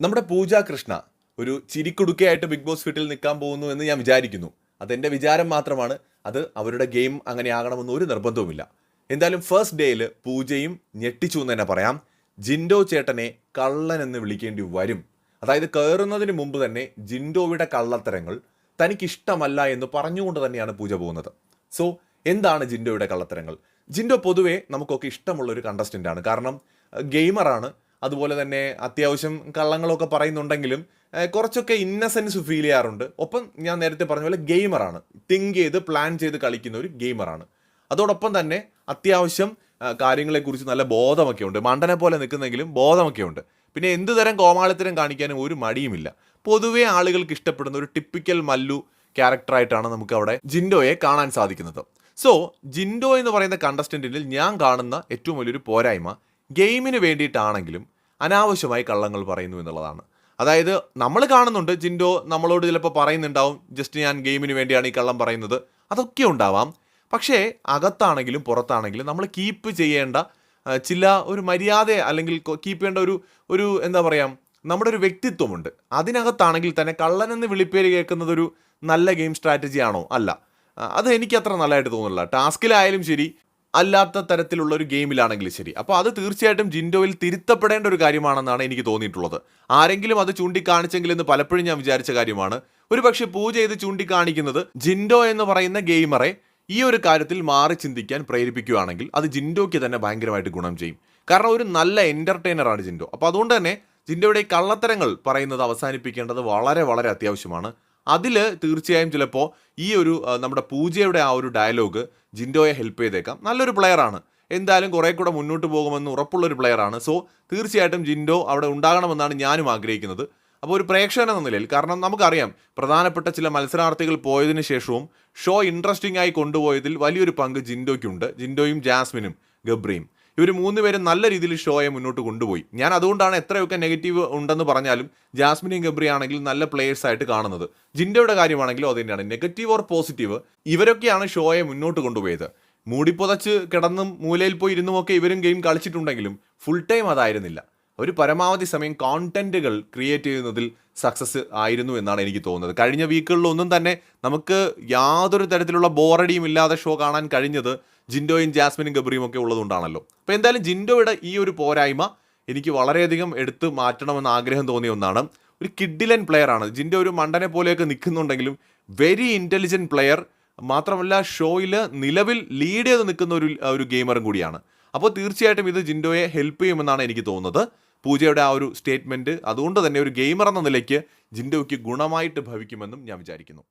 നമ്മുടെ പൂജ കൃഷ്ണ ഒരു ചിരിക്കുടുക്കയായിട്ട് big boss വീട്ടിൽ നിൽക്കാൻ പോകുന്നു എന്ന് ഞാൻ വിചാരിക്കുന്നു. അതെന്റെ വിചാരം മാത്രമാണ്. അത് അവരുടെ ഗെയിം അങ്ങനെ ആകണമെന്ന് ഒരു നിർബന്ധവുമില്ല. എന്തായാലും ഫസ്റ്റ് ഡേയിൽ പൂജയും ഞെട്ടിച്ചു എന്ന് തന്നെ പറയാം. ജിൻഡോ ചേട്ടനെ കള്ളൻ എന്ന് വിളിക്കേണ്ടി വരും. അതായത് കയറുന്നതിന് മുമ്പ് തന്നെ ജിൻഡോയുടെ കള്ളത്തരങ്ങൾ തനിക്കിഷ്ടമല്ല എന്ന് പറഞ്ഞുകൊണ്ട് തന്നെയാണ് പൂജ പോകുന്നത്. സോ എന്താണ് ജിൻഡോയുടെ കള്ളത്തരങ്ങൾ? ജിൻഡോ പൊതുവേ നമുക്കൊക്കെ ഇഷ്ടമുള്ള ഒരു കണ്ടസ്റ്റന്റ് ആണ്. കാരണം ഗെയിമറാണ് അതുപോലെ തന്നെ അത്യാവശ്യം കള്ളങ്ങളൊക്കെ പറയുന്നുണ്ടെങ്കിലും കുറച്ചൊക്കെ ഇന്നസെൻസ് ഫീൽ ചെയ്യാറുണ്ട്. ഒപ്പം ഞാൻ നേരത്തെ പറഞ്ഞ പോലെ ഗെയിമറാണ് തിങ്ക് ചെയ്ത് പ്ലാൻ ചെയ്ത് കളിക്കുന്ന ഒരു ഗെയിമറാണ് അതോടൊപ്പം തന്നെ അത്യാവശ്യം കാര്യങ്ങളെക്കുറിച്ച് നല്ല ബോധമൊക്കെ ഉണ്ട്. മണ്ടനെ പോലെ നിൽക്കുന്നെങ്കിലും ബോധമൊക്കെ ഉണ്ട് പിന്നെ എന്ത് തരം കോമാളിത്തരം കാണിക്കാനും ഒരു മടിയുമില്ല. പൊതുവേ ആളുകൾക്ക് ഇഷ്ടപ്പെടുന്ന ഒരു ടിപ്പിക്കൽ മല്ലു ക്യാരക്ടറായിട്ടാണ് നമുക്ക് അവിടെ ജിൻഡോയെ കാണാൻ സാധിക്കുന്നത്. സോ ജിൻഡോ എന്ന് പറയുന്ന കണ്ടസ്റ്റന്റിൽ ഞാൻ കാണുന്ന ഏറ്റവും വലിയൊരു പോരായ്മ ഗെയിമിന് വേണ്ടിയിട്ടാണെങ്കിലും അനാവശ്യമായി കള്ളങ്ങൾ പറയുന്നു എന്നുള്ളതാണ്. അതായത് നമ്മൾ കാണുന്നുണ്ട് ജിൻഡോ നമ്മളോട് ചിലപ്പോൾ പറയുന്നുണ്ടാവും ജസ്റ്റ് ഞാൻ ഗെയിമിന് വേണ്ടിയാണ് ഈ കള്ളം പറയുന്നത്. അതൊക്കെ ഉണ്ടാവാം. പക്ഷേ അകത്താണെങ്കിലും പുറത്താണെങ്കിലും നമ്മൾ കീപ്പ് ചെയ്യേണ്ട ചില ഒരു മര്യാദ അല്ലെങ്കിൽ കീപ്പ് ചെയ്യേണ്ട ഒരു ഒരു എന്താ പറയുക നമ്മുടെ ഒരു വ്യക്തിത്വമുണ്ട്. അതിനകത്താണെങ്കിൽ തന്നെ കള്ളനെന്ന് വിളിപ്പേര് കേൾക്കുന്നത് ഒരു നല്ല ഗെയിം സ്ട്രാറ്റജി ആണോ? അല്ല. അത് എനിക്ക് അത്ര നല്ലതായിട്ട് തോന്നുന്നില്ല. ടാസ്കിലായാലും ശരി അല്ലാത്ത തരത്തിലുള്ള ഒരു ഗെയിമിലാണെങ്കിലും ശരി. അപ്പോൾ അത് തീർച്ചയായിട്ടും ജിൻഡോയിൽ തിരുത്തപ്പെടേണ്ട ഒരു കാര്യമാണെന്നാണ് എനിക്ക് തോന്നിയിട്ടുള്ളത്. ആരെങ്കിലും അത് ചൂണ്ടിക്കാണിച്ചെങ്കിൽ എന്ന് പലപ്പോഴും ഞാൻ വിചാരിച്ച കാര്യമാണ്. ഒരു പക്ഷേ പൂജ ചെയ്ത് ചൂണ്ടിക്കാണിക്കുന്നത് ജിൻഡോ എന്ന് പറയുന്ന ഗെയിമറെ ഈ ഒരു കാര്യത്തിൽ മാറി ചിന്തിക്കാൻ പ്രേരിപ്പിക്കുകയാണെങ്കിൽ അത് ജിൻഡോയ്ക്ക് തന്നെ ഭയങ്കരമായിട്ട് ഗുണം ചെയ്യും. കാരണം ഒരു നല്ല എന്റർടൈനറാണ് ജിൻഡോ. അപ്പോൾ അതുകൊണ്ട് തന്നെ ജിൻഡോയുടെ കള്ളത്തരങ്ങൾ പറയുന്നത് അവസാനിപ്പിക്കേണ്ടത് വളരെ വളരെ അത്യാവശ്യമാണ്. അതിൽ തീർച്ചയായും ചിലപ്പോൾ ഈ ഒരു നമ്മുടെ പൂജയുടെ ആ ഒരു ഡയലോഗ് ജിൻഡോയെ ഹെൽപ്പ് ചെയ്തേക്കാം. നല്ലൊരു പ്ലെയറാണ് എന്തായാലും കുറേ കൂടെ മുന്നോട്ട് പോകുമെന്ന് ഉറപ്പുള്ള ഒരു പ്ലെയറാണ് സോ തീർച്ചയായിട്ടും ജിൻഡോ അവിടെ ഉണ്ടാകണമെന്നാണ് ഞാനും ആഗ്രഹിക്കുന്നത്. അപ്പോൾ ഒരു പ്രേക്ഷകൻ എന്ന നിലയിൽ കാരണം നമുക്കറിയാം പ്രധാനപ്പെട്ട ചില മത്സരാർത്ഥികൾ പോയതിനു ശേഷവും ഷോ ഇൻട്രസ്റ്റിംഗ് ആയി കൊണ്ടുപോയതിൽ വലിയൊരു പങ്ക് ജിൻഡോയ്ക്കുണ്ട്. ജിൻഡോയും ജാസ്മിനും ഗബ്രിയും. ഇവർ മൂന്ന് പേരും നല്ല രീതിയിൽ ഷോയെ മുന്നോട്ട് കൊണ്ടുപോയി. ഞാൻ അതുകൊണ്ടാണ് എത്രയൊക്കെ നെഗറ്റീവ് ഉണ്ടെന്ന് പറഞ്ഞാലും ജാസ്മിനെയും ഗബ്രി ആണെങ്കിൽ നല്ല പ്ലേയേഴ്സ് ആയിട്ട് കാണുന്നത്. ജിൻഡയുടെ കാര്യമാണെങ്കിലും അത് തന്നെയാണ്. നെഗറ്റീവ് ഓർ പോസിറ്റീവ് ഇവരൊക്കെയാണ് ഷോയെ മുന്നോട്ട് കൊണ്ടുപോയത്. മൂടിപ്പുതച്ച് കിടന്നും മൂലയിൽ പോയി ഇരുന്നുമൊക്കെ ഇവരും ഗെയിം കളിച്ചിട്ടുണ്ടെങ്കിലും ഫുൾ ടൈം അതായിരുന്നില്ല. ഒരു പരമാവധി സമയം കോണ്ടന്റുകൾ ക്രിയേറ്റ് ചെയ്യുന്നതിൽ സക്സസ് ആയിരുന്നു എന്നാണ് എനിക്ക് തോന്നുന്നത്. കഴിഞ്ഞ വീക്കുകളിലൊന്നും തന്നെ നമുക്ക് യാതൊരു തരത്തിലുള്ള ബോറടിയും ഇല്ലാതെ ഷോ കാണാൻ കഴിഞ്ഞത് ജിൻഡോയും ജാസ്മിനും ഗബ്രിയും ഒക്കെ ഉള്ളതുകൊണ്ടാണല്ലോ. അപ്പോൾ എന്തായാലും ജിൻഡോയുടെ ഈ ഒരു പോരായ്മ എനിക്ക് വളരെയധികം എടുത്ത് മാറ്റണമെന്ന് ആഗ്രഹം തോന്നിയ ഒന്നാണ്. ഒരു കിഡിലൻ പ്ലെയർ ആണ്. ജിൻഡോ ഒരു മണ്ടനെ പോലെയൊക്കെ നിൽക്കുന്നുണ്ടെങ്കിലും വെരി ഇന്റലിജന്റ് പ്ലെയർ മാത്രമല്ല ഷോയിൽ നിലവിൽ ലീഡ് ചെയ്ത് നിൽക്കുന്ന ഒരു ഒരു ഗെയിമറും കൂടിയാണ്. അപ്പോൾ തീർച്ചയായിട്ടും ഇത് ജിൻഡോയെ ഹെൽപ്പ് ചെയ്യുമെന്നാണ് എനിക്ക് തോന്നുന്നത്. പൂജയുടെ ആ ഒരു സ്റ്റേറ്റ്മെന്റ് അതുകൊണ്ട് തന്നെ ഒരു ഗെയിമർ എന്ന നിലയ്ക്ക് ജിൻഡോയ്ക്ക് ഗുണമായിട്ട് ഭവിക്കുമെന്നും ഞാൻ വിചാരിക്കുന്നു.